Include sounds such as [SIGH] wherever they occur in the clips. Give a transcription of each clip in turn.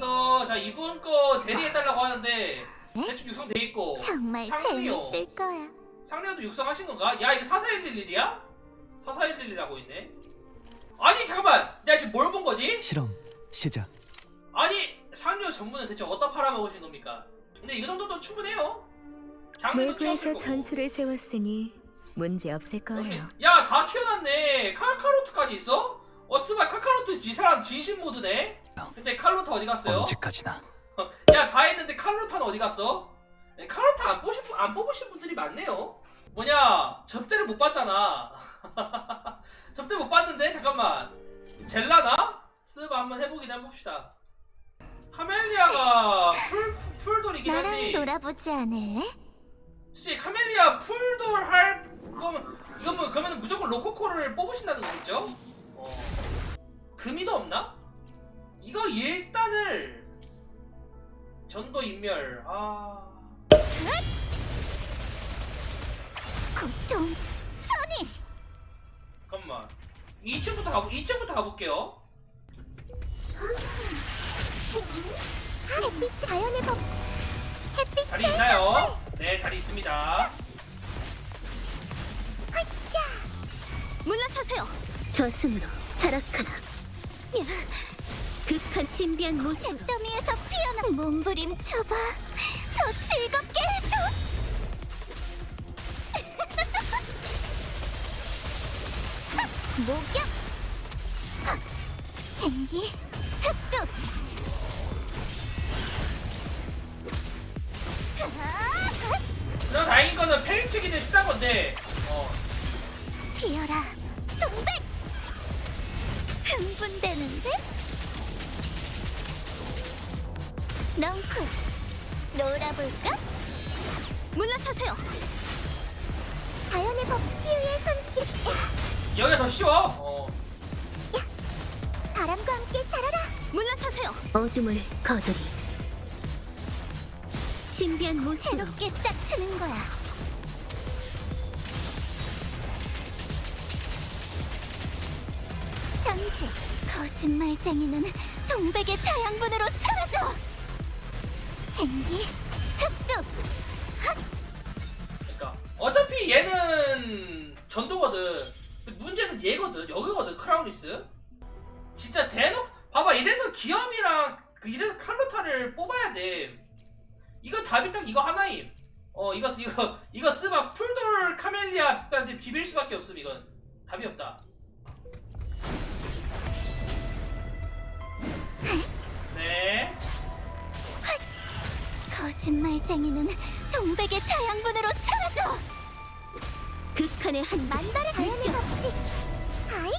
그래서 자 이분 거 대리해달라고 하는데 대충 육성돼 있고 정말 상리요. 재밌을 거야. 상류도 육성하신 건가? 야 이거 44111이야? 44111이라고 있네 아니 잠깐만 내가 지금 뭘 본 거지? 실험 시작. 아니 상류 전문은 대체 어디다 팔아먹으신 겁니까? 근데 이 정도도 충분해요 키웠을 내부에서 거고 전술을 세웠으니 문제 없을 거예요. 야다 키워놨네 카카로트까지 있어? 어 스바 카카로트 이 사람 진심 모드네 근데 칼로타 어디 갔어요? 언제까지나 [LAUGHS] 야 다 했는데 칼로타는 어디 갔어? 네, 칼로타 안 뽑으신, 분- 안 뽑으신 분들이 많네요 뭐냐 접대를 못 봤잖아 [LAUGHS] 접대 못 봤는데 잠깐만 젤라나? 스바 한번 해보긴 해봅시다 카멜리아가 풀, 풀돌이긴 나랑 한데 놀아보지 않을래? 솔직히 카멜리아 풀돌 할 거면 이건 뭐 그러면 무조건 로코코를 뽑으신다는 거겠죠? 어. 금이도 없나? 이거 일단을 전도 인멸 아 고통, 천이. 잠깐만 2층부터 가보 2층부터 가볼게요 햇빛 자연의 법. 햇빛 자리 있나요? 네 자리 있습니다 물러서세요. 저승으로 타락하라. 극한 신비한 모습으로 잿더미에서 피어나 몸부림쳐봐. 더 즐겁게 해줘. [LAUGHS] 목욕. [LAUGHS] 생기. 흡수. 저 다행인 거는 페이치기는 비싼 건데 어 피어라. 흥분되는데? 넝쿨. 놀아볼까? 물러서세요. 자연의 법 치유의 손길. 야, 여기가 더 쉬워 어 바람과 함께 자라라. 물러서세요. 어둠을 거두리. 신비한 모습 새롭게 싹 트는 거야. 잠시 거짓말쟁이는 동백의 자양분으로 사라져. 생기 흡수. 그러니까 어차피 얘는 전도거든. 문제는 얘거든. 여기거든. 크라우리스. 진짜 대놓 봐봐 이래서 기염이랑 그 이래서 칼로타를 뽑아야 돼. 이거 답이 딱 이거 하나임. 어 이거 이거 이거 쓰면 풀돌 카멜리아한테 비빌 수밖에 없음 이건 답이 없다. 네. 거짓말쟁이는 동백의 자양분으로 사라져. 극한의 한 만발의 자연의 법칙. 아이.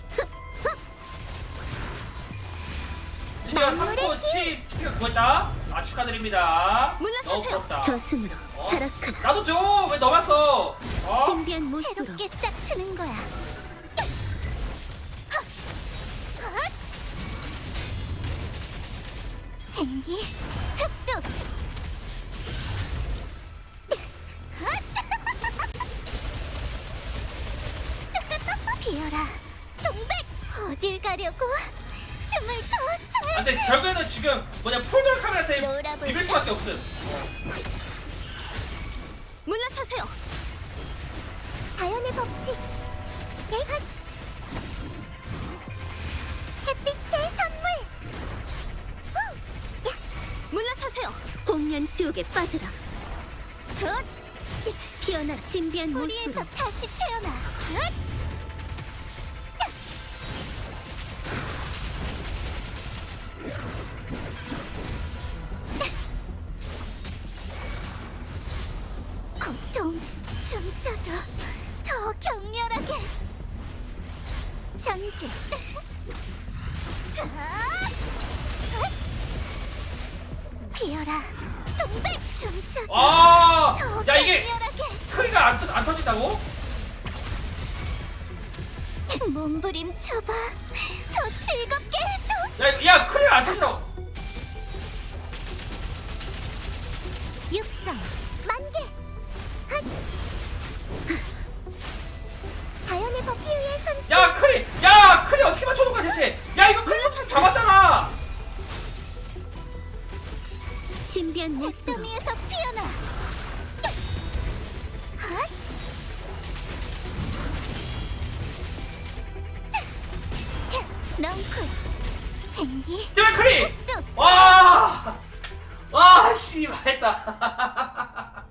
드디어 3코 칩 치가 그거다. 아 축하드립니다. 너무 부럽다. 저승으로 어? 타락하라. 나도 줘. 왜 너만 써? 어? 신비한 모습으로 새롭게 싹 트는 거야. 생기 흡수. [LAUGHS] 비어라 동백 어딜 가려고 춤을 더 아, 근데 춰야지. 결국에는 지금 뭐냐 풀돌 카메라한테? 비빌 수밖에 없음. 물러서세요. 자연의 법칙. 네. 햇빛 물러서세요. 복면 지옥에 빠져라. 헛! 피어나 신비한 모습으로 다시 태어나. 헛! 피어라 동백 춤춰줘 아, 더 야 이게 격렬하게. 크리가 안, 터 안 터진다고? 몸부림쳐봐. 더 즐겁게 해줘. 야, 야 크리가 안 터진다고? 신비한 모습으로 더미에서 피어나 핫! 넝쿨 생기 제발 크리! 쑥 와! 와, 씨, 망했다. [LAUGHS]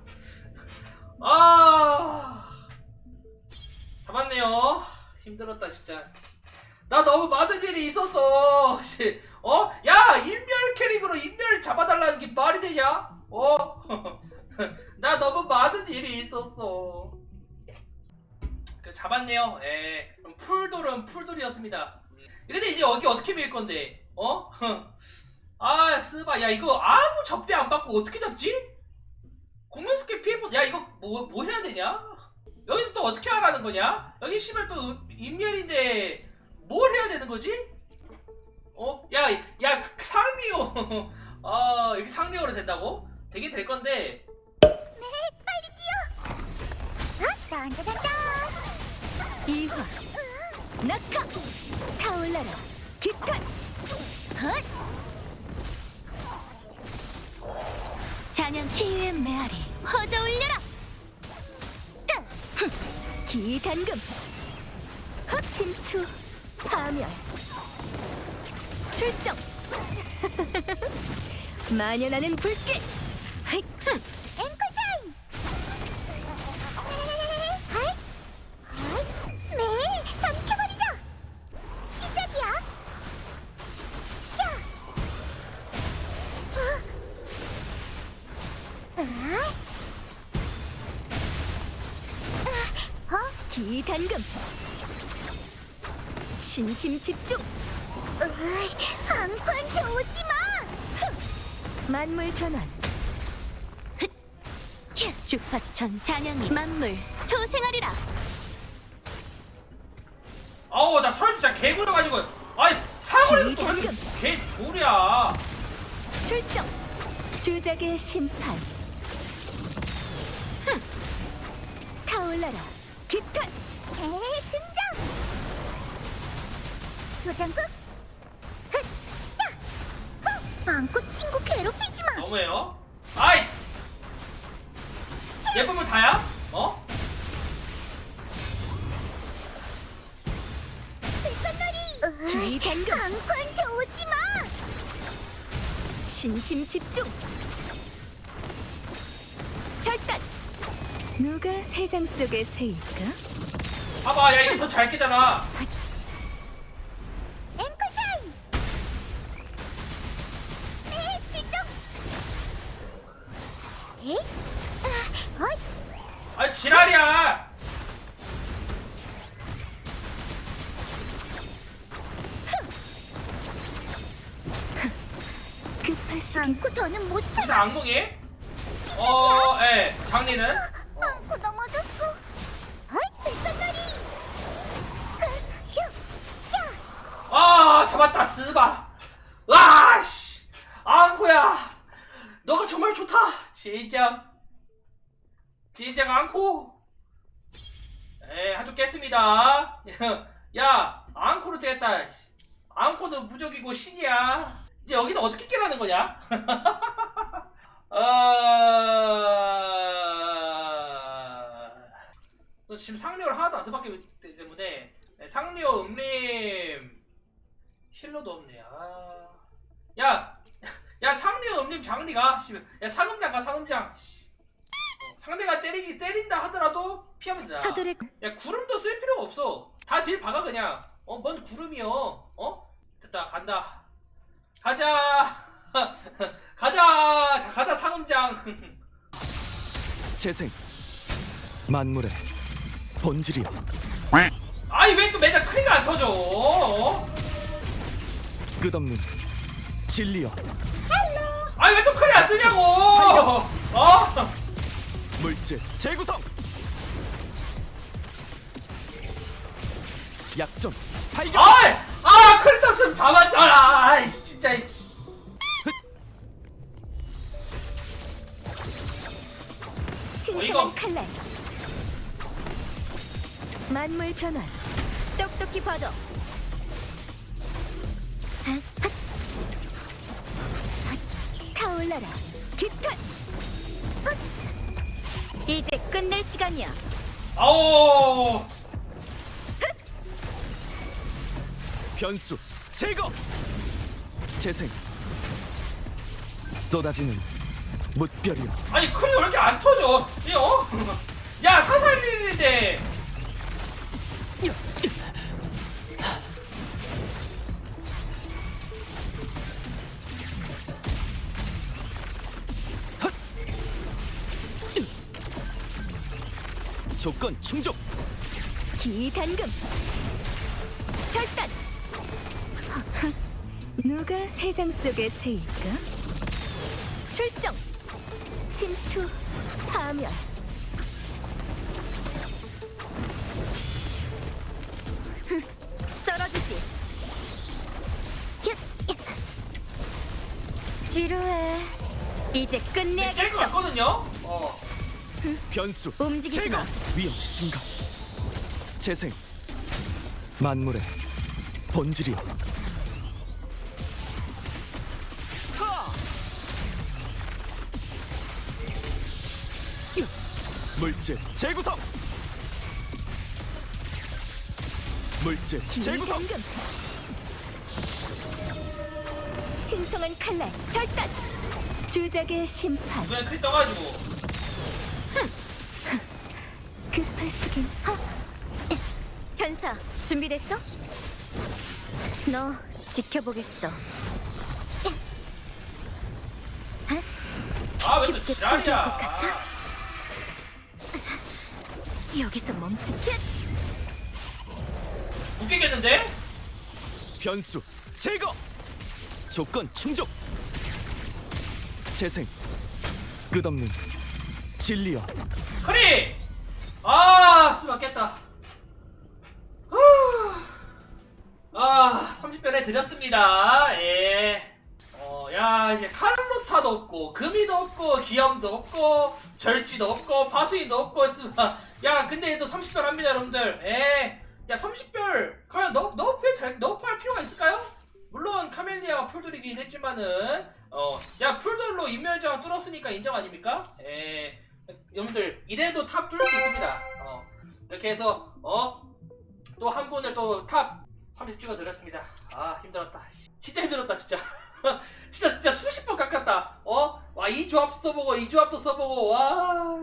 아. 잡았네요. 힘들었다, 진짜. 나 너무 많은 일이 있었어. 씨. 어? 야, 인멸 캐릭으로 인멸 잡아달라는 게 말이 되냐? 어? [LAUGHS] 나 너무 많은 일이 있었어. 그 잡았네요. 예. 풀돌은 풀돌이었습니다. 음. 근데 이제 여기 어떻게 밀 건데? 어? [LAUGHS] 아, 스바, 야, 이거 아무 접대 안 받고 어떻게 잡지? 공면 스킬 피해보, 야, 이거 뭐, 뭐 해야 되냐? 여기는 또 어떻게 하라는 거냐? 여기 씨발 또 음- 인멸인데, 뭘 해야 되는 거지? 어? 야, 야, 상리오. [LAUGHS] 아, 여기 상리오로 된다고? 되긴 될 건데, 딴따단딴 이화 낙하 타올라라 기탄 헛! 잔양 치유의 메아리 허저 올려라. 기단금. 헛 침투 파멸 출정. 만연하는 불길. 앵콜 타임! 하이 하이 네 삼켜버리자 시작이야! 자! 어. 아, 어? 기단금 신심 집중 으이, 한판더 오지마 만물 변환. 주파수 전 사냥이 만물 소생하리라. 아우, 나 설 진짜 개구려 가지고, 아니, 사거리도 또. 개 졸이야. 출정. 주작의 심판. 흠. 타올라라. 기탄 대등장 도장국 안고 친구 괴롭히지 마 너무해요. 아이! 예쁘면 다야? 어? 불꽃놀이 기단금. 안고한테 오지 마 신심 집중 절단 누가 세장 속의 새일까? 봐봐, 야, 이게 더 잘 깨잖아. 급하시 안고 더는 못 무슨 참아 악몽이? 어, 예, 장리는? 안고 넘어졌어 어이 불꽃놀이 휴 자. 아, 잡았다, 스바. 와, 씨. 앙코야. 너가 정말 좋다. 진짜. 진짜 앙코. 에, 한쪽 깼습니다. [LAUGHS] 야, 앙코로 깼다. 앙코는 무적이고 신이야. 이제 여기는 어떻게 깨라는 거냐? [LAUGHS] 어... 지금 상료를 하나도 안 써봤기 때문에 네, 상료 음림 힐러도 없네. 아. 야, 야 상료 음림 장리가. 씨, 야 상음장 가. 어, 상대가 때리기 때린다 하더라도 피하면. 서두를 야 구름도 쓸 필요가 없어. 다 딜 박아 그냥. 어, 뭔 구름이요? 어? 됐다 간다. 가자. [LAUGHS] 가자. 자, 가자 상음장. [LAUGHS] 재생 만물의 본질이여 아니 왜또 맨날 크리가 안 터져? 어? 끝없는 진리여 아니 왜 또 크리 안 뜨냐고? 어? 물질 재구성 약점 발견 아이! 아 크리 떴으면 잡았잖아. 아이, 진짜. 이- 신선한 칼날. 만물 변환. 똑똑히 받아 타올라라. 깃털 이제 끝낼 시간이야. 아오. 변수 제거 재생. 쏟아지는 무별이여. 아니 크리 왜 이렇게 안 터져? 이 어? 야 사살일인데. 조건 충족. 기단금. 절단 누가 세장 속의 새일까? 출정! 침투! 흠, 썰어주지! 지루해. 이제 깰것 끝내야겠어. 같거든요? 어. 변수. 움직이지 제거. 마. 위험 증가 재생. 만물의 본질이여 물질 재구성! 물질 재구성! 기단금 신성한 칼날 절단! 주작의 심판. 눈에 떠가지고. 급하시긴 하. 현사 준비됐어? 너 지켜보겠어. 아왜 또 쉽게 지랄이야 터질 것 같아? 여기서 멈추지 웃기겠는데? 변수 제거 조건 충족 재생 끝없는 진리여 크리! 아, 수 맞겠다. 후. 아, 30변에 드렸습니다. 예. 어, 야, 이제 칼로타도 없고, 금이도 없고, 기염도 없고, 절지도 없고, 파수이도 없고 했습니다. 야, 근데 얘도 30변 합니다, 여러분들. 예. 야, 30변, 과연 너, 너프에, 달- 너프할 필요가 있을까요? 물론, 카멜리아가 풀돌이긴 했지만은, 어, 야, 풀돌로 인멸자가 뚫었으니까 인정 아닙니까? 예. 여러분들 이래도 탑 뚫을 수 있습니다. 어, 이렇게 해서 어 또 한 분을 또 탑 30 찍어 드렸습니다. 아 힘들었다. 진짜 힘들었다 진짜. [LAUGHS] [LAUGHS] 진짜 진짜 수십 번 깎았다. 어? 와 이 조합 써보고 이 조합도 써보고 와.